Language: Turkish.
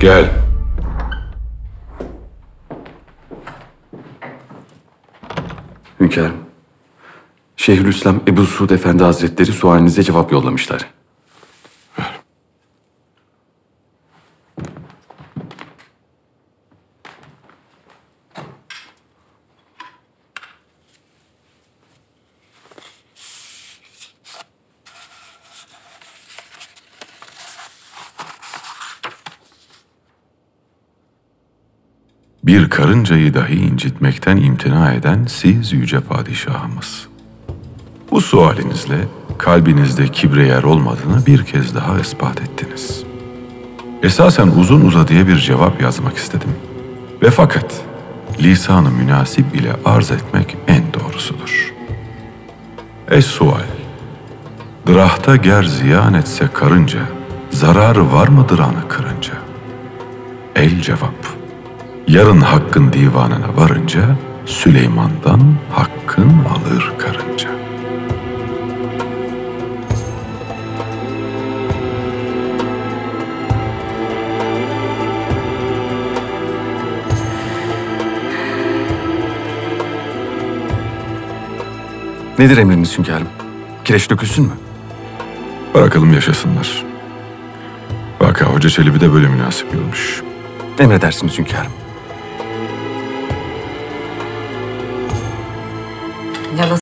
Gel. Hünkârım. Şeyhülislam Ebu Suud Efendi Hazretleri sualinize cevap yollamışlar. Bir karıncayı dahi incitmekten imtina eden siz yüce padişahımız. Bu sualinizle kalbinizde kibre yer olmadığını bir kez daha ispat ettiniz. Esasen uzun uzadıya bir cevap yazmak istedim. Ve fakat lisanı münasip ile arz etmek en doğrusudur. Es sual. Dırahta ger ziyan etse karınca, zararı var mıdır anı kırınca? El cevap. Yarın hakkın divanına varınca Süleyman'dan hakkın alır karınca. Nedir emriniz hünkârım? Kireç dökülsün mü? Bırakalım yaşasınlar. Vaka Hoca Çelebi de böyle münasip görmüş. Emredersiniz hünkârım. venga los